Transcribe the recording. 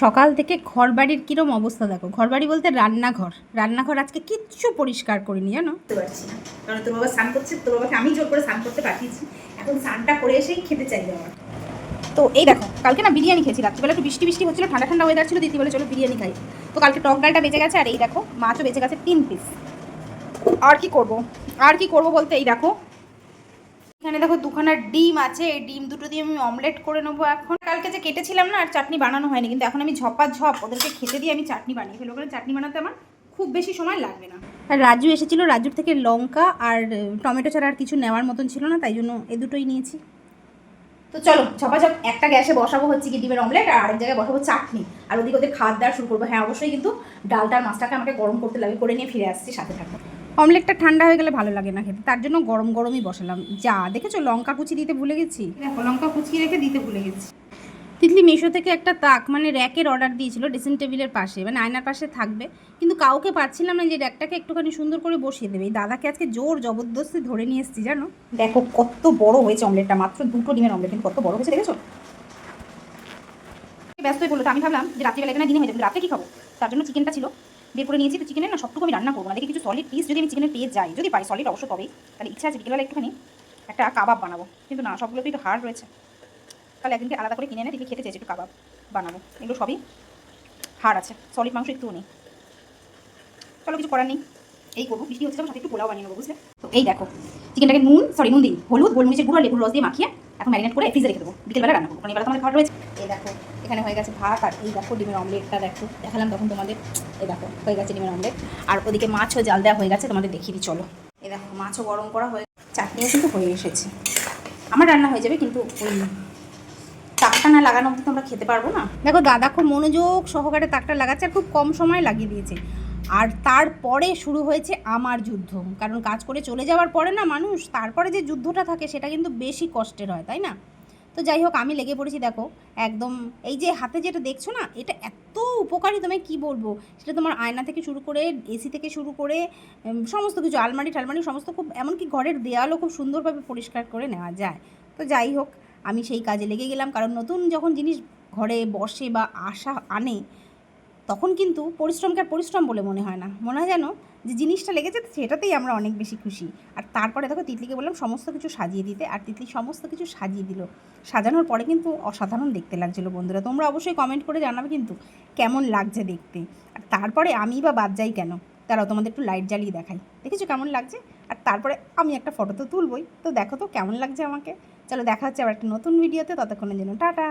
সকাল থেকে ঘর বাড়ির কিরম অবস্থা দেখো। ঘর বাড়ি বলতে রান্নাঘর। রান্নাঘর আজকে কিচ্ছু পরিষ্কার করিনি জানো? পারছি না। কারণ তোর বাবা স্নান করছে তোর বাবাকে আমি জোর করে স্নান করতে পাঠিয়েছি। এখন স্নানটা করে এসেই খেতে চাইবে আমার। তো এই দেখো কালকে না বিরিয়ানি খেয়েছি রাত্রিবেলা একটু বৃষ্টি বৃষ্টি হচ্ছিল ঠান্ডা ঠান্ডা ওয়েদার ছিল দিদি বলে চলো বিরিয়ানি খাই। তো কালকে টক ডালটা বেঁচে গেছে আর এই দেখো মাছও বেঁচে গেছে তিন পিস আর কি করব? আর কি করব বলতে এই দেখো এখানে দেখো দুখানা ডিম আছে এই ডিম দুটো দিয়ে আমি অমলেট করে নেব এখন। কালকে যে কেটেছিলাম না আর চাটনি বানানো হয়নি কিন্তু এখন আমি ঝপা ঝপ ওদেরকে খেতে দিয়ে আমি চাটনি বানিয়ে ফেলব কারণ চাটনি বানাতে আমার খুব বেশি সময় লাগবে না। আর রাজু এসেছিল রাজুর থেকে লঙ্কা আর টমেটো ছাড়া আর কিছু নেওয়ার মতন ছিল না তাই জন্য এ দুটোই নিয়েছি। তো চলো ঝপাঝপ একটা গ্যাসে বসাবো হচ্ছে কি ডিমের অমলেট আর আরেক জায়গায় বসাবো চাটনি। আর ওদিকে ওদের খাওয়ার দাওয়া শুরু করব। হ্যাঁ অবশ্যই কিন্তু ডালটার মাছটাকে আমাকে গরম করতে লাগে করে নিয়ে ফিরে আসছি সাথে থাকব অমলেটটা ঠান্ডা হয়ে গেলে ভালো লাগে না খেতে। তার জন্য গরম গরমই বসালাম। যা দেখেছ লঙ্কা কুচি দিতে ভুলে গেছি? দেখো লঙ্কা কুচি রেখে দিতে ভুলে গেছি। তিতলি মিশো থেকে একটা তাক মানে র্যাকের অর্ডার দিয়েছিল ড্রেসিং টেবিলের পাশে মানে আয়নার পাশে থাকবে। কিন্তু কাউকে পাচ্ছিলাম না যে র্যাকটাকে একটুখানি সুন্দর করে বসিয়ে দেবে। এই দাদাকে আজকে জোর জবরদস্তি ধরে নিয়ে এসেছি জানো? দেখো কত বড় হয়েছে অমলেটটা মাত্র দুটো ডিমের অমলেট কিন্তু কত বড় হয়েছে দেখেছ? ব্যস্ত হয়ে তো আমি ভাবলাম যে রাত্রিবেলা এখানে দিনে হয়ে যাবে রাতে কী খাব? তার জন্য চিকেনটা ছিল বের করে নিয়েছি, তো চিকেনের না সবটুকু আমি রান্না করব। না দেখি কিছু সলিড পিস যদি আমি চিকেনের পেয়ে যাই, যদি পাই সলিড অবশ্য তবেই। তাহলে ইচ্ছা আছে বিকেলবেলা একটুখানি একটা কাবাব বানাবো। কিন্তু না, সবগুলোতেই তো হার্ড রয়েছে। তাহলে একদিনকে আলাদা করে কিনে এনে দেখি খেতে চাইছি, একটু কাবাব বানাবো। এগুলো সবই হাড় আছে সলিড মাংস একটুও নেই। চলো, কিছু করার নেই। এই করব, বৃষ্টি হচ্ছে সাথে একটু পোলাও বানিয়ে নেব, বুঝলে? তো এই দেখো, চিকেনটাকে নুন সরি নুন দিই, হলুদ, গোলমরিচের গুঁড়ো আর লেবুর রস দিয়ে মাখিয়ে এখন ম্যারিনেট করে ফ্রিজে রেখে দেবো, বিকেলবেলা রান্না করব এবার তোমাদের খাওয়া রয়েছে। এই দেখো, এখানে হয়ে গেছে ভাত, আর এই দেখো ডিমের অমলেটটা দেখো, দেখালাম তখন তোমাদের, এই দেখো, হয়ে গেছে ডিমের অমলেট আর ওদিকে মাছও জাল দেওয়া হয়ে গেছে, তোমাদের দেখিয়ে দিই, চলো। এই দেখো, মাছও গরম করা হয়ে, চাটনিও কিন্তু হয়ে এসেছে। আমার রান্না হয়ে যাবে, কিন্তু ওই তাকটা না লাগানো অবধি তো আমরা খেতে পারব না। দেখো দাদা খুব মনোযোগ সহকারে তাকটা লাগাচ্ছে, আর খুব কম সময় লাগিয়ে দিয়েছে। আর তারপরে শুরু হয়েছে আমার যুদ্ধ। কারণ কাজ করে চলে যাওয়ার পরে না মানুষ, তারপরে যে যুদ্ধটা থাকে সেটা কিন্তু বেশি কষ্টের হয়, তাই না? তো যাই হোক, আমি লেগে পড়েছি, দেখো, একদম এই যে হাতে যেটা দেখছ না, এটা এত উপকারী তোমায় কি বলব? সেটা তোমার আয়না থেকে শুরু করে এসি থেকে শুরু করে সমস্ত কিছু, আলমারি টালমারি, সমস্ত খুব, এমনকি ঘরের দেয়ালও খুব সুন্দরভাবে পরিষ্কার করে নেওয়া যায়। তো যাই হোক, আমি সেই কাজে লেগে গেলাম, কারণ নতুন যখন জিনিস ঘরে বসে বা আসা আনে তখন কিন্তু পরিশ্রমকে আর পরিশ্রম বলে মনে হয় না। মনে হয় যেন যে জিনিসটা লেগেছে সেটাতেই আমরা অনেক বেশি খুশি। আর তারপরে দেখো তিতলিকে বললাম সমস্ত কিছু সাজিয়ে দিতে। আর তিতলি সমস্ত কিছু সাজিয়ে দিল। সাজানোর পরে কিন্তু অসাধারণ দেখতে লাগছিল বন্ধুরা। তোমরা অবশ্যই কমেন্ট করে জানাবে কিন্তু কেমন লাগছে দেখতে। আর তারপরে আমি বা বাদ যাই কেন? তারাও তোমাদের একটু লাইট জ্বালিয়ে দেখাই। দেখেছ কেমন লাগছে? আর তারপরে আমি একটা ফটো তো তুলবই। তো দেখো তো কেমন লাগছে আমাকে। চলো দেখা হচ্ছে আবার একটা নতুন ভিডিওতে ততক্ষণের জন্য টাটা!